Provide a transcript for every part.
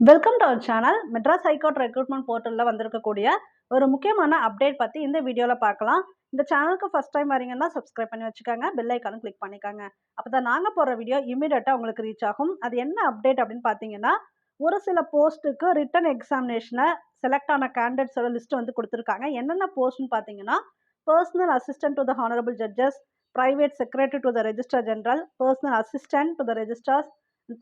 Welcome to our channel Madras high court recruitment போர்ட்டலில் வந்திருக்கக்கூடிய ஒரு முக்கியமான அப்டேட் பற்றி இந்த வீடியோவில் பார்க்கலாம். இந்த சேனலுக்கு ஃபஸ்ட் டைம் வரீங்கன்னா சப்ஸ்கிரைப் பண்ணி வச்சுக்கோங்க. பெல் ஐக்கானும் கிளிக் பண்ணிக்கோங்க. அப்போ தான் நாங்கள் போடுற வீடியோ இமீடியட்டாக உங்களுக்கு ரீச் ஆகும். அது என்ன அப்டேட் அப்படின்னு பார்த்தீங்கன்னா ஒரு சில போஸ்ட்டுக்கு ரிட்டன் எக்ஸாமினேஷனை செலக்ட் ஆன கேண்டிடேட்ஸோட லிஸ்ட் வந்து கொடுத்துருக்காங்க. என்னென்ன போஸ்ட்னு பார்த்தீங்கன்னா personal assistant to the honourable judges private secretary to the register general personal assistant to the registers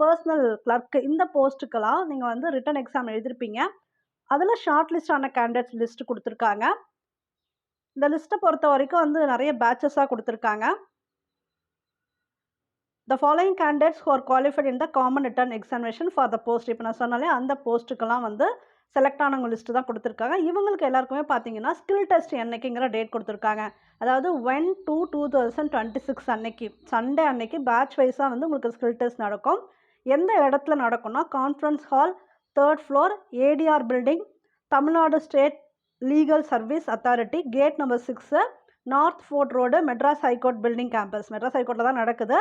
personal clerk இந்த போஸ்ட்டுக்கெல்லாம் நீங்கள் வந்து ரிட்டன் எக்ஸாம் எழுதிருப்பீங்க. அதில் ஷார்ட் லிஸ்ட் ஆன கேண்டிடேட்ஸ் லிஸ்ட் கொடுத்துருக்காங்க. இந்த லிஸ்ட்டை பொறுத்த வரைக்கும் வந்து நிறைய பேச்சஸாக கொடுத்துருக்காங்க. The following candidates who qualified in the common written examination for the post இப்போ நான் சொன்னாலே அந்த போஸ்ட்டுக்கெல்லாம் வந்து செலக்ட் ஆனவங்க லிஸ்ட்டு தான் கொடுத்துருக்காங்க. இவங்களுக்கு எல்லாருக்குமே பார்த்தீங்கன்னா ஸ்கில் டெஸ்ட் என்னைக்குங்கிற டேட் கொடுத்துருக்காங்க. அதாவது one two two thousand twenty six அன்னைக்கு சண்டே அன்னைக்கு பேட்ச் வைஸாக வந்து உங்களுக்கு ஸ்கில் டெஸ்ட் நடக்கும். எந்த இடத்துல நடக்கும்னா conference hall third floor ADR building Tamil Nadu state legal service authority gate number six north fort road Madras high court building campus Madras ஹைகோர்ட்டில் தான் நடக்குது.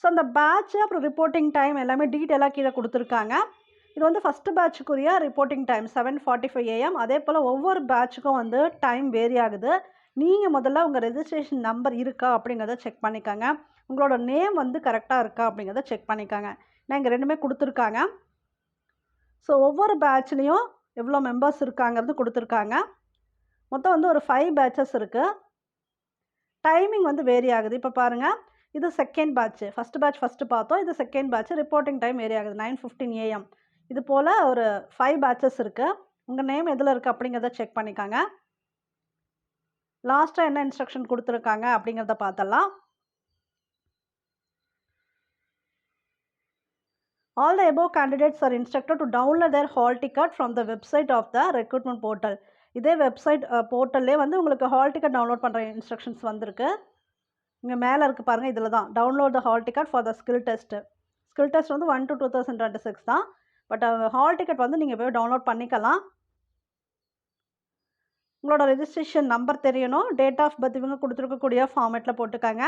ஸோ அந்த பேட்ச் அப்புறம் ரிப்போர்ட்டிங் டைம் எல்லாமே டீட்டெயிலாக கீழே கொடுத்துருக்காங்க. இது வந்து first பேட்சுக்குரிய reporting time seven forty five AM அதே போல் ஒவ்வொரு பேட்சுக்கும் வந்து டைம் வேரி ஆகுது. நீங்கள் முதல்ல உங்கள் ரெஜிஸ்ட்ரேஷன் நம்பர் இருக்கா அப்படிங்கிறத செக் பண்ணிக்கோங்க. உங்களோட நேம் வந்து கரெக்டாக இருக்கா அப்படிங்கிறத செக் பண்ணிக்கோங்க. நான் இங்கே ரெண்டுமே கொடுத்துருக்காங்க. ஸோ ஒவ்வொரு பேட்ச்லேயும் எவ்வளோ மெம்பர்ஸ் இருக்காங்கிறது கொடுத்துருக்காங்க. மொத்தம் வந்து ஒரு ஃபைவ் பேட்சஸ் இருக்குது டைமிங் வந்து வேரி ஆகுது. இப்போ பாருங்கள் இது second batch first batch first பார்த்தோம். இது second batch reporting time vary ஆகுது. நைன் ஃபிஃப்டின் ஏஎம் இது போல் ஒரு ஃபைவ் பேட்சஸ் இருக்குது உங்கள் நேம் எதில் இருக்குது அப்படிங்கிறத செக் பண்ணிக்காங்க. லாஸ்ட்டாக என்ன இன்ஸ்ட்ரக்ஷன் கொடுத்துருக்காங்க அப்படிங்கிறத பார்த்தலாம் All the above candidates are instructed to download their hall ticket from the website of the recruitment portal. இதே வெப்சைட் போர்ட்டல்லே வந்து உங்களுக்கு ஹால் டிக்கெட் டவுன்லோட் பண்ணுற இன்ஸ்ட்ரக்ஷன்ஸ் வந்திருக்கு. இங்கே மேலே இருக்குது பாருங்கள் இதில் தான் download the hall ticket for the skill test skill test வந்து one two two thousand twenty six தான் பட் ஹால் டிக்கெட் வந்து நீங்கள் போய் டவுன்லோட் பண்ணிக்கலாம். உங்களோட ரெஜிஸ்ட்ரேஷன் நம்பர் தெரியணும் டேட் ஆஃப் பர்த் இவங்க கொடுத்துருக்கக்கூடிய ஃபார்மேட்டில் போட்டுக்காங்க.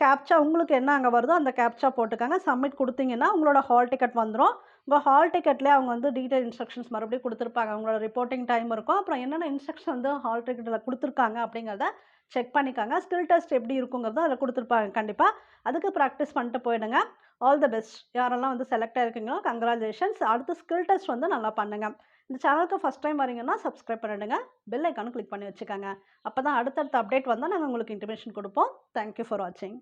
கேப்ச்சா உங்களுக்கு என்ன அங்கே வருதோ அந்த கேப்ச்சா போட்டுக்காங்க. சப்மிட் கொடுத்தீங்கன்னா உங்களோட ஹால் டிக்கெட் வந்துடும் உங்கள் ஹால் டிக்கெட்லேயே அவங்க வந்து டீட்டெயில் இன்ஸ்ட்ரக்ஷன்ஸ் மறுபடியும் கொடுத்துருப்பாங்க. அவங்களோட ரிப்போர்ட்டிங் டைம் இருக்கும். அப்புறம் என்னென்ன இன்ஸ்ட்ரக்ஷன் வந்து ஹால் டிக்கெட்டில் கொடுத்துருக்காங்க அப்படிங்கிறத செக் பண்ணிக்காங்க. ஸ்கில் டெஸ்ட் எப்படி இருக்குங்கிறதோ அதில் கொடுத்துருப்பாங்க கண்டிப்பாக அதுக்கு ப்ராக்டிஸ் பண்ணிட்டு போயிடுங்க. ஆல் த பெஸ்ட் யாரெல்லாம் வந்து செலக்ட் ஆயிருக்கீங்களோ கங்க்ராச்சுலேஷன்ஸ் அடுத்து ஸ்கில் டெஸ்ட் வந்து நல்லா பண்ணுங்கள் இந்த சேனலுக்கு ஃபஸ்ட் டைம் வரீங்கன்னா சப்ஸ்கிரைப் பண்ணிடுங்க. பெல் ஐக்கானும் கிளிக் பண்ணி வச்சுக்கோங்க. அப்போ தான் அடுத்தடுத்த அப்டேட் வந்தால் நாங்கள் உங்களுக்கு இன்ஃபர்மேஷன் கொடுப்போம். தேங்க்யூ ஃபார் வாட்சிங்